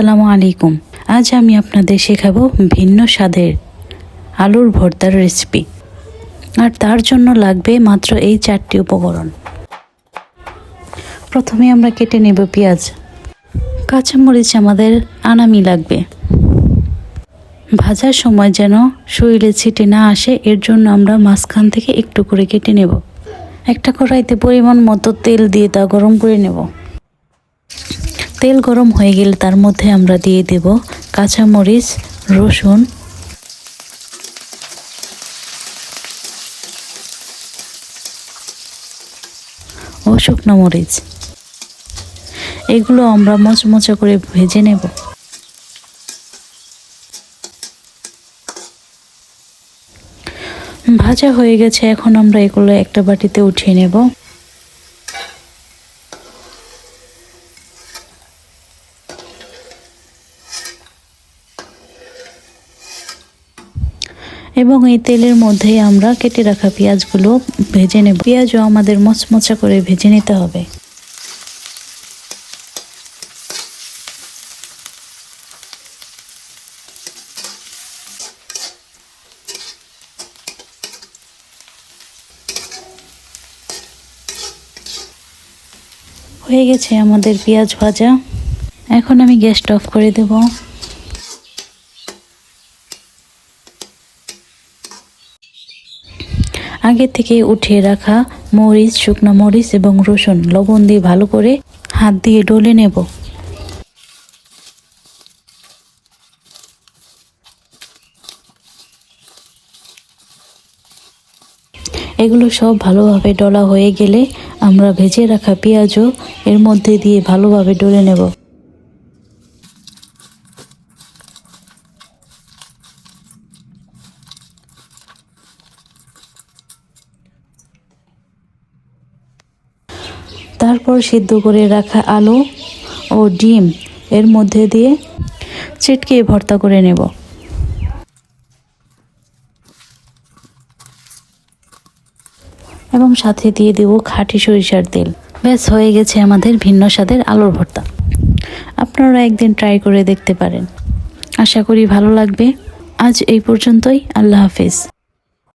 আসসালামু আলাইকুম। আজ আমি আপনাদের শেখাবো ভিন্ন স্বাদের আলুর ভর্তার রেসিপি আর তার জন্য লাগবে মাত্র এই চারটি উপকরণ। প্রথমে আমরা কেটে নেব পেঁয়াজ। কাঁচামরিচ আমাদের আনামি লাগবে। ভাজার সময় যেন শরীরে ছিটে না আসে, এর জন্য আমরা মাঝখান থেকে একটু করে কেটে নেব। একটা কড়াইতে পরিমাণ মতো তেল দিয়ে তা গরম করে নেব। তেল গরম হয়ে গেলে তার মধ্যে আমরা দিয়ে দেব কাঁচামরিচ, রসুন। ও শুকনো মরিচ। এগুলো আমরা মচমচা করে ভেজে নেব। ভাজা হয়ে গেছে, এখন আমরা এগুলো একটা বাটিতে উঠিয়ে নেব। এবং এই তেলের মধ্যেই আমরা কেটে রাখা পেঁয়াজগুলো ভেজে নেব। পেঁয়াজও আমাদের মচমচা করে ভেজে নিতে হবে। হয়ে গেছে আমাদের পেঁয়াজ ভাজা। এখন আমি গ্যাসটা অফ করে দেবো। আগে থেকে উঠিয়ে রাখা মরিচ, শুকনো মরিচ এবং রসুন লবণ দিয়ে ভালো করে হাত দিয়ে ডলে নেব। এগুলো সব ভালোভাবে ডলা হয়ে গেলে আমরা ভেজে রাখা পেঁয়াজও এর মধ্যে দিয়ে ভালোভাবে ডলে নেব। তারপর সিদ্ধ করে রাখা আলু ও ডিম এর মধ্যে দিয়ে চিটকে ভর্তা করে নেব। এবং সাথে দিয়ে দেব খাঁটি সরিষার তেল। ব্যাস, হয়ে গেছে আমাদের ভিন্ন স্বাদের আলুর ভর্তা। আপনারা একদিন ট্রাই করে দেখতে পারেন। আশা করি ভালো লাগবে। আজ এই পর্যন্তই। আল্লাহ হাফিজ।